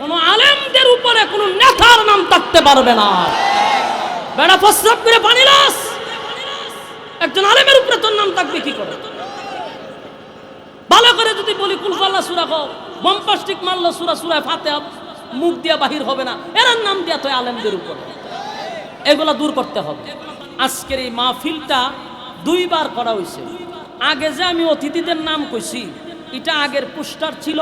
কোনো আলেমদের উপরে কোনো নেতার নাম থাকতে পারবে না। বেড়া প্রস্রাব করে পানি লাস। একজন আলেমের উপরে তোর নাম থাকবে কি করে? ভালো করে যদি বলি কুলফাল্লা সুরা কো বম্পাস্টিক মারলো, সুরা সুরায় ফাতে মুখ দিয়া বাহির হবে না। এরার নাম দিয়া তো আলেমদের উপরে। এগুলা দূর করতে হবে। আজকের এই মাহফিলটা দুইবার করা হয়েছে আগে যে আমি অতিথিদের নাম কইছি, এটা আগের পোস্টার ছিল।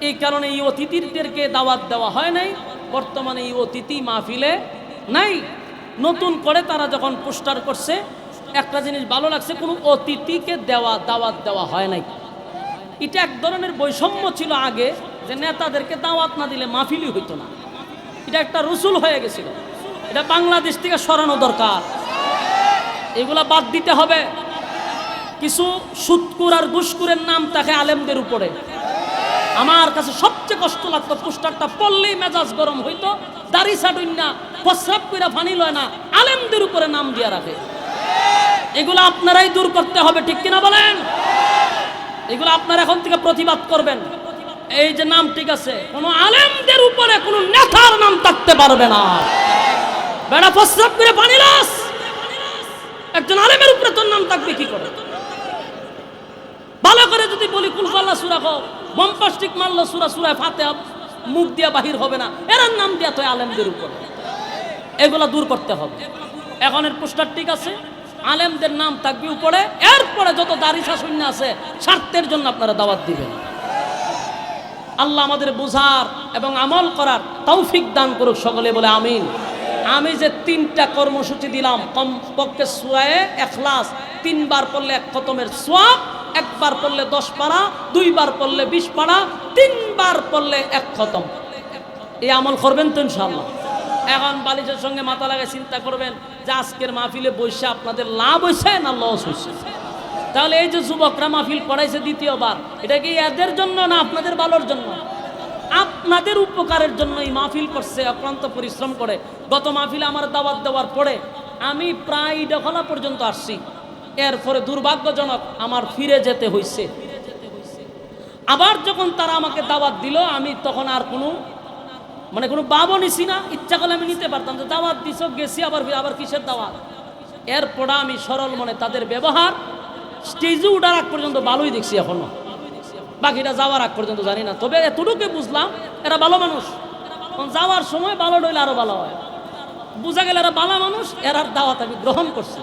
এই কারণে এই অতিথিদেরকে দাওয়াত দেওয়া হয় নাই। বর্তমানে এই অতিথি মাহফিলে নাই। নতুন করে তারা যখন পোস্টার করছে, একটা জিনিস ভালো লাগছে, কোনো অতিথিকে দেওয়া, দাওয়াত দেওয়া হয় নাই। এটা এক ধরনের বৈষম্য ছিল আগে, যে নেতাদেরকে দাওয়াত না দিলে মাহফিলই হইতো না। এটা একটা রসুল হয়ে গেছিল। এটা বাংলাদেশ থেকে সরানো দরকার। এগুলা বাদ দিতে হবে। কিছু সুৎকুর আর ঘুসকুরের নাম থাকে আলেমদের উপরে। আমার কাছে সবচেয়ে কষ্ট লাগতো পোস্টারটা পড়লেই মেজাজ গরম হইতো, দাড়ি ছাড়ুন না, প্রস্রাব কইরা ফানি লয় না, আলেমদের উপরে নাম দিয়া রাখে। এগুলো আপনারাই দূর করতে হবে, ঠিক কিনা বলেন? এগুলো আপনারা এখন থেকে প্রতিবাদ করবেন। এই যে নাম ঠিক আছে, কোনো আলেমদের উপরে কোনো নেতার নাম থাকতে পারবে না। বেড়া প্রস্রাব করে পানি লাস। একজন আলেমের উপরে তোর নাম থাকবে কি করে? ভালো করে যদি বলি, কুলফাল্লা সুরা কো বম্পাস্টিক মারলো, সুরা সুরায় ফাতে মুখ দিয়া বাহির হবে না। এরার নাম দিয়া তো আলেমদের উপর। এগুলা দূর করতে হবে। এখন এর পোস্টার ঠিক আছে। আলেমদের নাম থাকবে উপরে। এরপরে যত দাড়ি শাসন্য আছে, স্বার্থের জন্য আপনারা দাওয়াত দিবেন। আল্লাহ আমাদের বোঝার এবং আমল করার তৌফিক দান করুক সকলে বলে আমিন। আমি যে তিনটা কর্মসূচি দিলাম, কমপক্ষে সুরায়ে এখলাস, তিনবার পড়লে এক খতমের সোয়াব একবার পড়লে দশ পারা, দুইবার পড়লে বিশ পারা, তিনবার পড়লে এক খতম। এই আমল করবেন তো ইনশাল্লাহ এখন বালিশের সঙ্গে মাথা লাগায় চিন্তা করবেন যে আজকের মাহফিলে বসে আপনাদের লাভ হয়েছে না লস হয়েছে তাহলে এই যে যুবকরা মাহফিল করাইছে দ্বিতীয়বার, এটা কি এদের জন্য না আপনাদের ভালোর জন্য? আপনাদের উপকারের জন্য এই মাহফিল করছে, অক্লান্ত পরিশ্রম করে। গত মাহফিলে আমার দাওয়াত দেওয়ার পরে আমি প্রায় দখলা পর্যন্ত আসছি। এরপরে দুর্ভাগ্যজনক আমার ফিরে যেতে হয়েছে আবার যখন তারা আমাকে দাওয়াত দিল, আমি তখন আর কোনো মানে কোনো বাবও নিছি না। ইচ্ছা করলে আমি নিতে পারতাম যে দাওয়াত দিছ, গেছি আবার আবার কিসের দাওয়াত? এরপরে আমি সরল মনে তাদের ব্যবহার, স্টেজে উঠার আগ পর্যন্ত ভালোই দেখছি এখনও। বাকিটা যাওয়ার আগ পর্যন্ত জানি না। তবে এতটুকু বুঝলাম, এরা ভালো মানুষ। যাওয়ার সময় ভালো ডইলে আরও ভালো হয়। বোঝা গেলে এরা ভালো মানুষ, এরার দাওয়াত আমি গ্রহণ করছি।